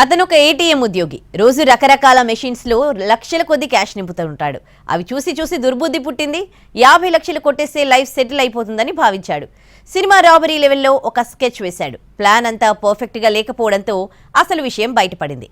అతను ఒక ఏటీఎం ఉద్యోగి. రోజు రకరకాల మెషిన్స్లో లక్షల కొద్ది క్యాష్ నింపుతూ ఉంటాడు అవి చూసి చూసి దుర్బుద్ధి పుట్టింది. యాభై లక్షలు కొట్టేస్తే లైఫ్ సెటిల్ అయిపోతుందని భావించాడు. సినిమా రాబరీ లెవెల్లో ఒక స్కెచ్ వేశాడు. ప్లాన్ అంతా పర్ఫెక్ట్గా లేకపోవడంతో అసలు విషయం బయటపడింది.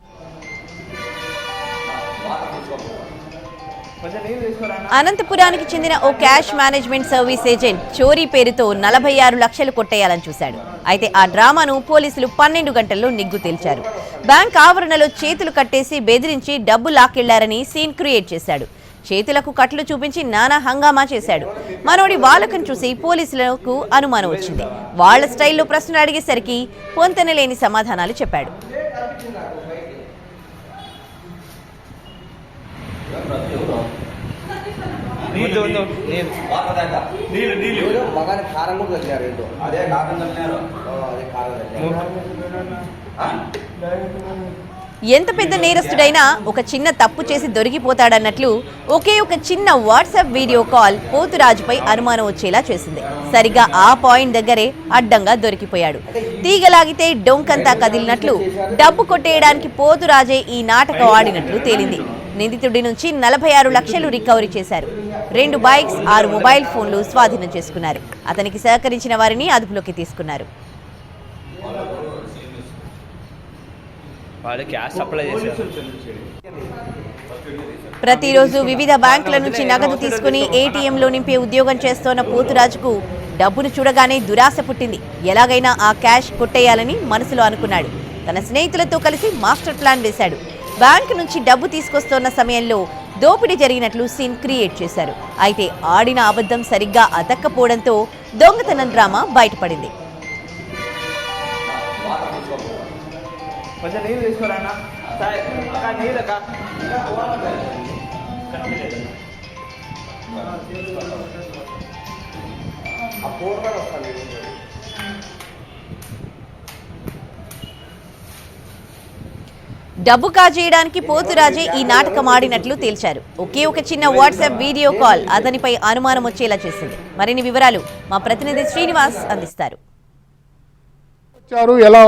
అనంతపురానికి చెందిన ఓ క్యాష్ మేనేజ్మెంట్ సర్వీస్ ఏజెంట్ చోరీ పేరుతో నలభై ఆరు లక్షలు కొట్టేయాలని చూశాడు. అయితే ఆ డ్రామాను పోలీసులు పన్నెండు గంటల్లో నిగ్గు తేల్చారు. బ్యాంక్ ఆవరణలో చేతులు కట్టేసి బెదిరించి డబ్బు లాక్కెళ్ళారని సీన్ క్రియేట్ చేశాడు. చేతులకు కట్లు చూపించి నానా హంగామా చేశాడు. మనోడి వాలకం చూసి పోలీసులకు అనుమానం వచ్చింది. వాళ్ళ స్టైల్లో ప్రశ్నలు అడిగేసరికి పొంతనలేని సమాధానాలు చెప్పాడు. నీళ్ళు నీళ్ళు. నీళ్ళు మగాని కారం కూడా తగ్గారు ఏంటో. అదే తగ్గినారు. ఓ, అదే కారం? ఎంత పెద్ద నేరస్తుడైనా ఒక చిన్న తప్పు చేసి దొరికిపోతాడన్నట్లు ఒకే ఒక చిన్న వాట్సాప్ వీడియో కాల్ పోతురాజుపై అనుమానం వచ్చేలా చేసింది. సరిగా ఆ పాయింట్ దగ్గరే అడ్డంగా దొరికిపోయాడు. తీగలాగితే డొంకంతా కదిలినట్లు డబ్బు కొట్టేయడానికి పోతురాజే ఈ నాటకం ఆడినట్లు తేలింది. నిందితుడి నుంచి నలభై ఆరు లక్షలు రికవరీ చేశారు. రెండు బైక్స్ ఆరు మొబైల్ ఫోన్లు స్వాధీనం చేసుకున్నారు. అతనికి సహకరించిన వారిని అదుపులోకి తీసుకున్నారు. ప్రతిరోజు వివిధ బ్యాంకుల నుంచి నగదు తీసుకుని ఏటీఎంలో నింపే ఉద్యోగం చేస్తోన్న పోతురాజుకు డబ్బును చూడగానే దురాశ పుట్టింది. ఎలాగైనా ఆ క్యాష్ కొట్టేయాలని మనసులో అనుకున్నాడు. తన స్నేహితులతో కలిసి మాస్టర్ ప్లాన్ వేశాడు. బ్యాంకు నుంచి డబ్బు తీసుకొస్తోన్న సమయంలో దోపిడీ జరిగినట్లు సీన్ క్రియేట్ చేశారు అయితే ఆడిన అబద్ధం సరిగ్గా అతక్కపోవడంతో దొంగతనం డ్రామా బయటపడింది ఆ డబ్బు కాజేయడానికి పోతురాజే ఈ నాటకం ఆడినట్లు తేల్చారు. ఒకే ఒక చిన్న వాట్సాప్ వీడియో కాల్ అతనిపై అనుమానం వచ్చేలా చేసింది. మరిన్ని వివరాలు మా ప్రతినిధి శ్రీనివాస్ అందిస్తారు. ఎలా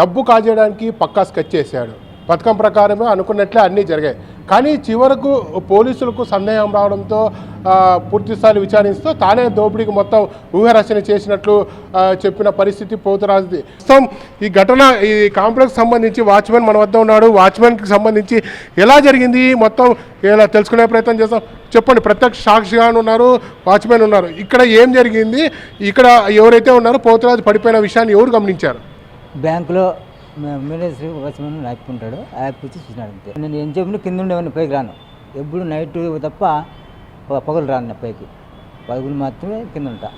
డబ్బు కాజేయడానికి పక్కా స్కెచ్ చేశాడు. పథకం ప్రకారమే అనుకున్నట్లే అన్నీ జరిగాయి. కానీ చివరకు పోలీసులకు సందేహం రావడంతో పూర్తిస్థాయి విచారిస్తూ తానే దోపిడీకి మొత్తం ఊహరచన చేసినట్లు చెప్పిన పరిస్థితి పోతురాజుది. ప్రస్తుతం ఈ ఘటన ఈ కాంప్లెక్స్ సంబంధించి వాచ్మెన్ మన వద్ద ఉన్నాడు. వాచ్మెన్కి సంబంధించి ఎలా జరిగింది? మొత్తం ఇలా తెలుసుకునే ప్రయత్నం చేస్తాం. చెప్పండి ప్రత్యక్ష సాక్షిగా ఉన్నారు వాచ్మెన్ ఉన్నారు. ఇక్కడ ఏం జరిగింది? ఇక్కడ ఎవరైతే ఉన్నారో పోతురాజు పడిపోయిన విషయాన్ని ఎవరు గమనించారు? బ్యాంకులో మేనేజర్ వాచ్మెన్ యాప్ ఉంటాడు ఆ చూసినాడు అంతే. నేను ఏం చెప్పిన కింద ఉండేవాడిని పైకి రాను. ఎప్పుడు నైట్ తప్ప పగలు రాను నేను పైకి. పగలు మాత్రమే కింద ఉంటా.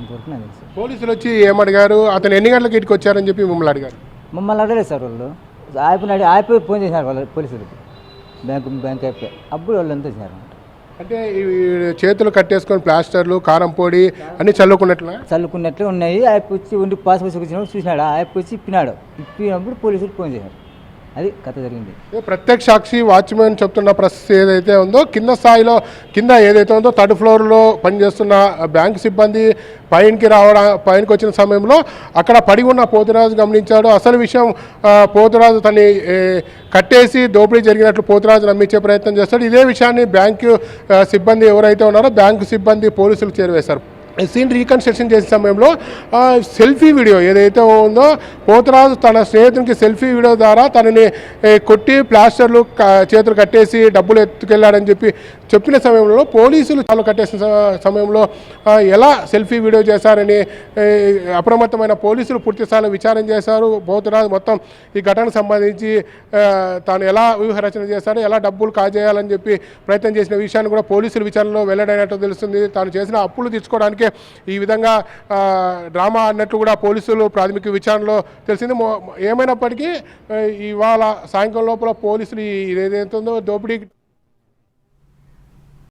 ఇంతవరకు నాకు తెలుసు. పోలీసులు వచ్చి ఏమడిగారు? అతను ఎన్ని గంటలకు ఇంటికి వచ్చారని చెప్పి మిమ్మల్ని అడిగారు. మమ్మల్ని అడగలేదు సార్ వాళ్ళు. అడిగి యాప్ ఫోన్ చేసినారు వాళ్ళు పోలీసులకి. బ్యాంకు బ్యాంక్ యాప్ అప్పుడు వాళ్ళు అంతా వచ్చినారు అంటే చేతులు కట్టేసుకొని ప్లాస్టర్లు కారం పొడి అన్ని చల్లుకున్నట్ల చల్లుకున్నట్లు ఉన్నాయి. ఆయన వచ్చి ఉండి పాస్ పుస్తకం వచ్చినప్పుడు చూసినాడు. ఆయన వచ్చి ఇప్పినాడు. ఇప్పినప్పుడు పోలీసులు ఫోన్ చేశారు. అది కథ జరిగింది. ప్రత్యక్ష సాక్షి వాచ్మెన్ చెప్తున్న పరిస్థితి ఏదైతే ఉందో కింద స్థాయిలో కింద ఏదైతే ఉందో థర్డ్ ఫ్లోర్లో పనిచేస్తున్న బ్యాంక్ సిబ్బంది పైనకి రావడం పైనకి వచ్చిన సమయంలో అక్కడ పడి ఉన్న పోతురాజు గమనించాడు. అసలు విషయం పోతురాజు తన్ని కట్టేసి దోపిడీ జరిగినట్లు పోతురాజు నమ్మించే ప్రయత్నం చేస్తాడు. ఇదే విషయాన్ని బ్యాంకు సిబ్బంది ఎవరైతే ఉన్నారో బ్యాంకు సిబ్బంది పోలీసులు చేరువేశారు. సీన్ రీకన్స్ట్రక్షన్ చేసే సమయంలో సెల్ఫీ వీడియో ఏదైతే ఉందో పోతరాజు తన స్నేహితునికి సెల్ఫీ వీడియో ద్వారా తనని కొట్టి ప్లాస్టర్లు చేతులు కట్టేసి డబ్బులు ఎత్తుకెళ్ళాడని చెప్పి చెప్పిన సమయంలో పోలీసులు చాలా కట్టేసిన సమయంలో ఎలా సెల్ఫీ వీడియో చేశారని అప్రమత్తమైన పోలీసులు పూర్తిస్థాయిలో విచారణ చేశారు. పోతరాజు మొత్తం ఈ ఘటనకు సంబంధించి తాను ఎలా వ్యూహరచన చేశారో ఎలా డబ్బులు కాజేయాలని చెప్పి ప్రయత్నం చేసిన విషయాన్ని కూడా పోలీసులు విచారణలో వెల్లడైనట్టు తెలుస్తుంది. తాను చేసిన అప్పులు తీర్చుకోవడానికి ఈ విధంగా డ్రామా అన్నట్లు కూడా పోలీసులు ప్రాథమిక విచారణలో తెలిసింది. ఏమైనప్పటికీ ఇవాళ సాయంకాలం లోపల పోలీసులు ఈ- ఏదైతే ఉందో దోపిడీ